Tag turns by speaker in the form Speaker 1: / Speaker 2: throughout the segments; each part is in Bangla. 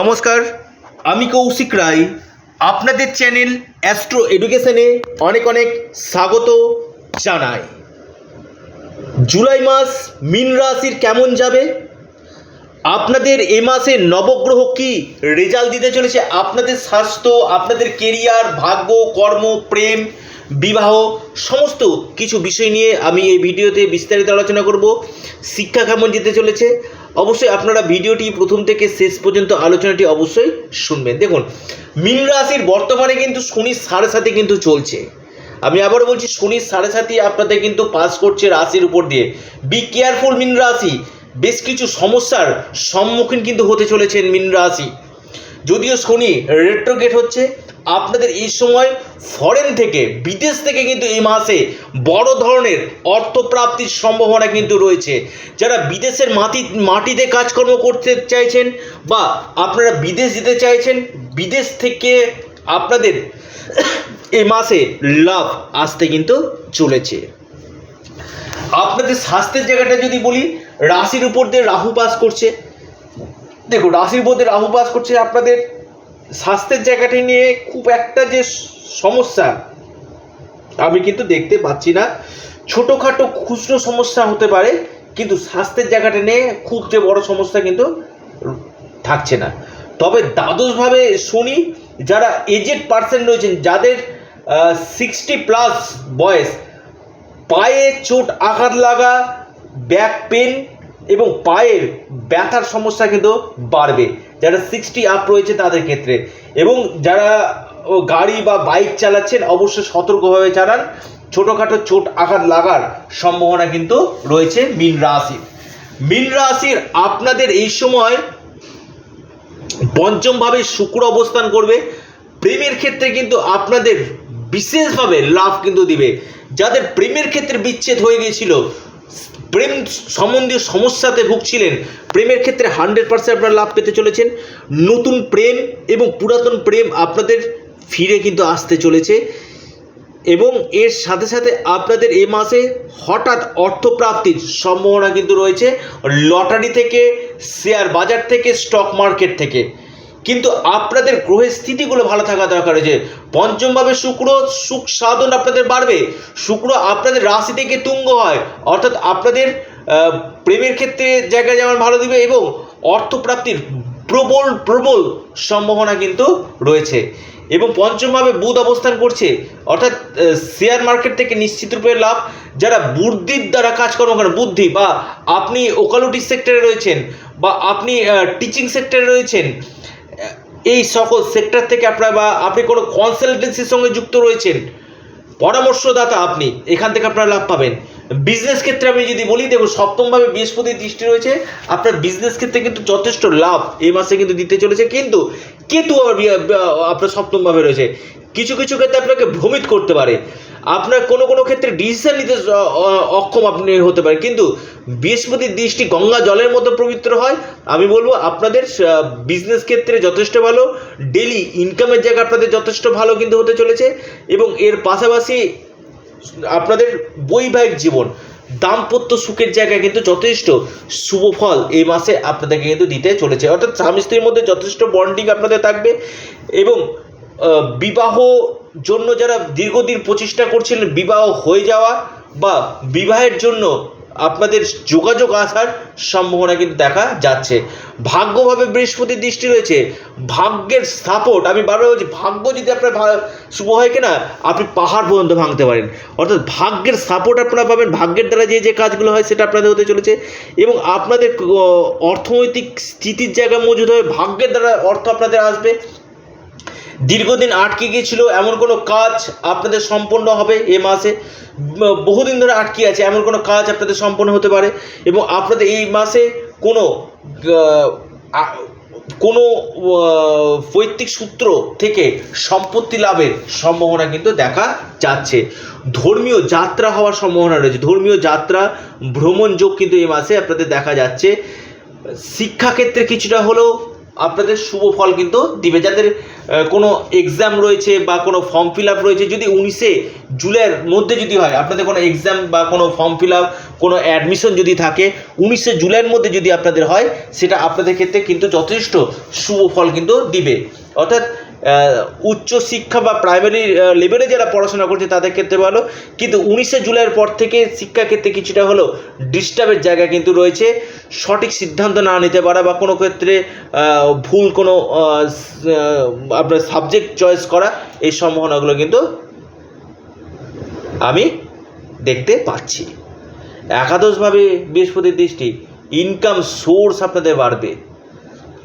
Speaker 1: নমস্কার, আমি কৌশিক রায়। আপনাদের চ্যানেল অ্যাস্ট্রো এডুকেশনে অনেক অনেক স্বাগত জানাই। জুলাই মাস মিন রাশির কেমন যাবে? আপনাদের এ মাসে নবগ্রহ কি রেজাল্ট দিতে চলেছে? আপনাদের স্বাস্থ্য, আপনাদের কেরিয়ার, ভাগ্য, কর্ম, প্রেম, বিবাহ, সমস্ত কিছু বিষয় নিয়ে আমি এই ভিডিওতে বিস্তারিত আলোচনা করব। শিক্ষা কেমন যেতে চলেছে? অবশ্যই আপনারা ভিডিওটি প্রথম থেকে শেষ পর্যন্ত আলোচনাটি অবশ্যই শুনবেন। দেখুন, মীন রাশির বর্তমানে কিন্তু শনির সাড়ে সাথে কিন্তু চলছে। আমি আবারও বলছি, শনির সাড়ে সাথে আপনাদের কিন্তু পাস করছে রাশির উপর দিয়ে। বি কেয়ারফুল মীন রাশি। বেশ কিছু সমস্যার সম্মুখীন কিন্তু হতে চলেছেন মীন রাশি। যদিও শনি রেট্রোগেট হচ্ছে আপনাদের এই সময় ফরেন থেকে, বিদেশ থেকে কিন্তু এই মাসে বড় ধরনের অর্থপ্রাপ্তির সম্ভাবনা কিন্তু রয়েছে। যারা বিদেশের মাটি, মাটিতে কাজকর্ম করতে চাইছেন বা আপনারা বিদেশ যেতে চাইছেন, বিদেশ থেকে আপনাদের এই মাসে লাভ আসতে কিন্তু চলেছে। আপনাদের স্বাস্থ্যের জায়গাটা যদি বলি, রাশির উপর দিয়ে রাহু পাস করছে। দেখুন, রাশির উপর দিয়ে রাহু বাস করছে আপনাদের স্বাস্থ্যের জায়গাটি নিয়ে খুব একটা যে সমস্যা, আমি কিন্তু দেখতে পাচ্ছি না। ছোটোখাটো খুচরো সমস্যা হতে পারে, কিন্তু স্বাস্থ্যের জায়গাটা নিয়ে খুব যে বড় সমস্যা কিন্তু থাকছে না। তবে দ্বাদশভাবে শনি, যারা এজেড পার্সেন্ট রয়েছেন, যাদের সিক্সটি প্লাস বয়স, পায়ে চোট আঘাত লাগা ব্যাক পেন এবং পায়ের ব্যথার সমস্যা কিন্তু বাড়বে। যারা সিক্সটি আপ রয়েছে তাদের ক্ষেত্রে। এবং যারা গাড়ি বা বাইক চালাচ্ছেন, অবশ্যই সতর্কভাবে চালান ছোটোখাটো চোট আঘাত লাগার সম্ভাবনা কিন্তু রয়েছে মীন রাশির। মীন রাশির আপনাদের এই সময় পঞ্চমভাবে শুক্র অবস্থান করবে। প্রেমের ক্ষেত্রে কিন্তু আপনাদের বিশেষভাবে লাভ কিন্তু দিবে। যাদের প্রেমের ক্ষেত্রে বিচ্ছেদ হয়ে গিয়েছিল প্রেম সম্বন্ধীয় সমস্যাতে ভুগছিলেন। প্রেমের ক্ষেত্রে হান্ড্রেড পার্সেন্ট আপনারা লাভ পেতে চলেছেন। নতুন প্রেম এবং পুরাতন প্রেম আপনাদের ফিরে কিন্তু আসতে চলেছে। এবং এর সাথে সাথে আপনাদের এ মাসে হঠাৎ অর্থপ্রাপ্তির সম্ভাবনা কিন্তু রয়েছে। লটারি থেকে, শেয়ার বাজার থেকে স্টক মার্কেট থেকে। কিন্তু আপনাদের গ্রহের স্থিতিগুলো ভালো থাকা দরকার রয়েছে পঞ্চমভাবে শুক্র, সুখ সাধন আপনাদের বাড়বে। শুক্র আপনাদের রাশি থেকে তুঙ্গ হয়, অর্থাৎ আপনাদের প্রেমের ক্ষেত্রে জায়গা যেমন ভালো দিবে এবং অর্থপ্রাপ্তির প্রবল প্রবল সম্ভাবনা কিন্তু রয়েছে। এবং পঞ্চমভাবে বুধ অবস্থান করছে, অর্থাৎ শেয়ার মার্কেট থেকে নিশ্চিত রূপে লাভ। যারা বুদ্ধির দ্বারা কাজকর্ম করেন, বুদ্ধি, বা আপনি ওকালুটি সেক্টরে রয়েছেন, বা আপনি টিচিং সেক্টরে রয়েছেন এই সকল সেক্টর থেকে আপনার বা আপনি কোনো কনসালটেন্সির সঙ্গে যুক্ত রয়েছেন, পরামর্শদাতা আপনি, এখান থেকে আপনারা লাভ পাবেন। বিজনেস ক্ষেত্রে আমি যদি বলি, দেখুন, সপ্তমভাবে বৃহস্পতির দৃষ্টি রয়েছে, আপনার বিজনেস ক্ষেত্রে কিন্তু যথেষ্ট লাভ এই মাসে কিন্তু দিতে চলেছে, কিন্তু কেতু আবার আপনার সপ্তমভাবে রয়েছে। কিছু কিছু ক্ষেত্রে আপনাকে ভ্রমিত করতে পারে। আপনার কোনো কোনো ক্ষেত্রে ডিসিশন নিতে অক্ষম আপনি হতে পারেন। কিন্তু বৃহস্পতির দৃষ্টি গঙ্গা জলের মতো পবিত্র হয়। আমি বলব আপনাদের বিজনেস ক্ষেত্রে যথেষ্ট ভালো ডেলি ইনকামের জায়গা আপনাদের যথেষ্ট ভালো কিন্তু হতে চলেছে। এবং এর পাশাপাশি আপনাদের বৈবাহিক জীবন, দাম্পত্য সুখের জায়গায় কিন্তু যথেষ্ট শুভ ফল এই মাসে আপনাদেরকে কিন্তু দিতে চলেছে। অর্থাৎ স্বামী স্ত্রীর মধ্যে যথেষ্ট বন্ডিং আপনাদের থাকবে। এবং বিবাহ জন্য যারা দীর্ঘদিন প্রচেষ্টা করছিলেন বিবাহ হয়ে যাওয়া বা বিবাহের জন্য আপনাদের যোগাযোগ আসার সম্ভাবনা কিন্তু দেখা যাচ্ছে। ভাগ্যভাবে বৃহস্পতির দৃষ্টি রয়েছে। ভাগ্যের সাপোর্ট আমি বারবার বলছি, ভাগ্য যদি আপনার শুভ হয় কিনা, আপনি পাহাড় পর্যন্ত ভাঙতে পারেন। অর্থাৎ ভাগ্যের সাপোর্ট আপনারা পাবেন, ভাগ্যের দ্বারা যে যে কাজগুলো হয় সেটা আপনাদের হতে চলেছে এবং আপনাদের অর্থনৈতিক স্থিতির জায়গা মজুদ হয়ে ভাগ্যের দ্বারা অর্থ আপনাদের আসবে। দীর্ঘদিন আটকে গিয়েছিল, এমন কোনো কাজ আপনাদের সম্পন্ন হবে এ মাসে? বহুদিন ধরে আটকে আছে, এমন কোনো কাজ আপনাদের সম্পন্ন হতে পারে? এবং আপনাদের এই মাসে কোনো কোনো পৈতৃক সূত্র থেকে সম্পত্তি লাভের সম্ভাবনা কিন্তু দেখা যাচ্ছে। ধর্মীয় যাত্রা হওয়ার সম্ভাবনা রয়েছে। ধর্মীয় যাত্রা, ভ্রমণ যোগ কিন্তু এই মাসে আপনাদের দেখা যাচ্ছে। শিক্ষাক্ষেত্রে কিছুটা হলেও আপনাদের শুভ ফল কিন্তু দিবে। যাদের কোনো এক্সাম রয়েছে বা কোনো ফর্ম ফিল আপ রয়েছে, যদি উনিশে জুলাইয়ের মধ্যে যদি হয়, আপনাদের কোনো এক্সাম বা কোনো ফর্ম ফিল আপ কোনো অ্যাডমিশন যদি থাকে, উনিশে জুলাইয়ের মধ্যে যদি আপনাদের হয়, সেটা আপনাদের ক্ষেত্রে কিন্তু যথেষ্ট শুভ ফল কিন্তু দিবে। অর্থাৎ আহ, উচ্চ শিক্ষা বা প্রাইমারি লেভেলে যারা পড়াশোনা করছে তাদের ক্ষেত্রে ভালো। কিন্তু উনিশে জুলাইয়ের পর থেকে শিক্ষা ক্ষেত্রে কিছুটা হলেও ডিস্টার্বের জায়গা কিন্তু রয়েছে। সঠিক সিদ্ধান্ত না নিতে পারা বা কোনো ক্ষেত্রে ভুল কোনো আপনার সাবজেক্ট চয়েস করা এই সম্ভাবনাগুলো কিন্তু আমি দেখতে পাচ্ছি। একাদশভাবে বৃহস্পতির দৃষ্টি ইনকাম সোর্স আপনাদের বাড়বে।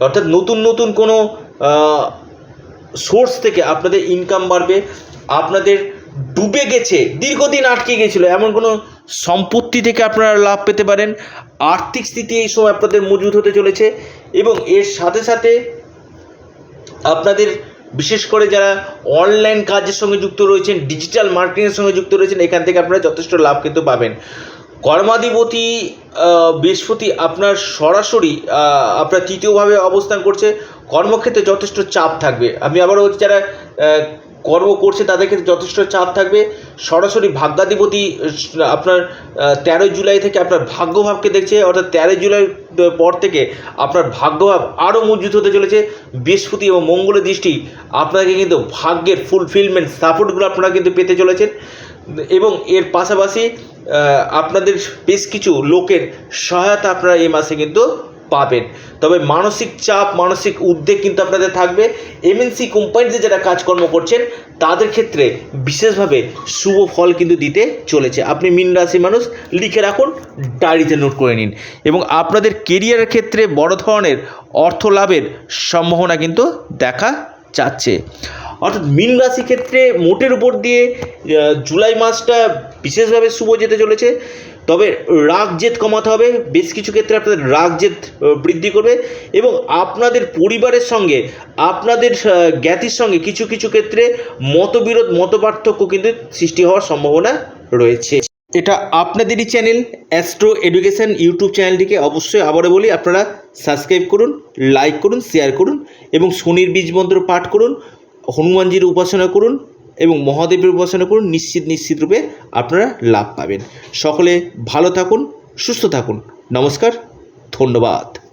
Speaker 1: অর্থাৎ নতুন নতুন কোনো সোর্স থেকে আপনাদের ইনকাম বাড়বে, আপনাদের ডুবে গেছে, দীর্ঘদিন আটকে গেছিল, এমন কোনো সম্পত্তি থেকে আপনারা লাভ পেতে পারেন। আর্থিক স্থিতি এই সময় আপনাদের মজুত হতে চলেছে এবং এর সাথে সাথে আপনাদের বিশেষ করে যারা অনলাইন কাজের সঙ্গে যুক্ত রয়েছেন ডিজিটাল মার্কেটিংয়ের সঙ্গে যুক্ত রয়েছেন, এখান থেকে আপনারা যথেষ্ট লাভ কিন্তু পাবেন। কর্মাধিপতি বৃহস্পতি আপনার সরাসরি আপনার তৃতীয়ভাবে অবস্থান করছে। কর্মক্ষেত্রে যথেষ্ট চাপ থাকবে। আমি আবার বলছি, যারা কর্ম করছে, তাদের ক্ষেত্রে যথেষ্ট চাপ থাকবে। সরাসরি ভাগ্যাধিপতি আপনার তেরোই জুলাই থেকে আপনার ভাগ্যভাবকে দেখছে, অর্থাৎ তেরোই জুলাই পর থেকে আপনার ভাগ্যভাব আরও মজবুত হতে চলেছে। বৃহস্পতি এবং মঙ্গলের দৃষ্টি আপনাকে কিন্তু ভাগ্যের ফুলফিলমেন্ট সাপোর্টগুলো আপনারা কিন্তু পেতে চলেছেন। এবং এর পাশাপাশি আপনাদের বেশ কিছু লোকের সহায়তা আপনারা এই মাসে কিন্তু পাবেন। তবে মানসিক চাপ, মানসিক উদ্বেগ কিন্তু আপনাদের থাকবে। এমএনসি কোম্পানিতে যারা কাজকর্ম করছেন, তাদের ক্ষেত্রে বিশেষভাবে শুভ ফল কিন্তু দিতে চলেছে। আপনি মীন রাশি মানুষ, লিখে রাখুন, ডায়েরিতে নোট করে নিন। এবং আপনাদের কেরিয়ারের ক্ষেত্রে বড় ধরনের অর্থ লাভের সম্ভাবনা কিন্তু দেখা যাচ্ছে। অর্থাৎ মীন রাশি ক্ষেত্রে মোটের উপর দিয়ে জুলাই মাসটা বিশেষভাবে শুভ যেতে চলেছে। তবে রাগ জেদ কমাতে হবে, বেশ কিছু ক্ষেত্রে আপনাদের রাগ জেদ বৃদ্ধি করবে এবং আপনাদের পরিবারের সঙ্গে, আপনাদের জ্ঞাতির সঙ্গে কিছু কিছু ক্ষেত্রে মতবিরোধ, মতপার্থক্য কিন্তু সৃষ্টি হওয়ার সম্ভাবনা রয়েছে। এটা আপনাদেরই চ্যানেল অ্যাস্ট্রো এডুকেশন ইউটিউব চ্যানেলটিকে অবশ্যই আবারও বলি, আপনারা সাবস্ক্রাইব করুন লাইক করুন শেয়ার করুন এবং শনির বীজ মন্ত্র পাঠ করুন, হনুমানজির উপাসনা করুন এবং মহাদেবের উপাসনা করুন, নিশ্চিত নিশ্চিত রূপে আপনারা লাভ পাবেন। সকলে ভালো থাকুন, সুস্থ থাকুন। নমস্কার, ধন্যবাদ।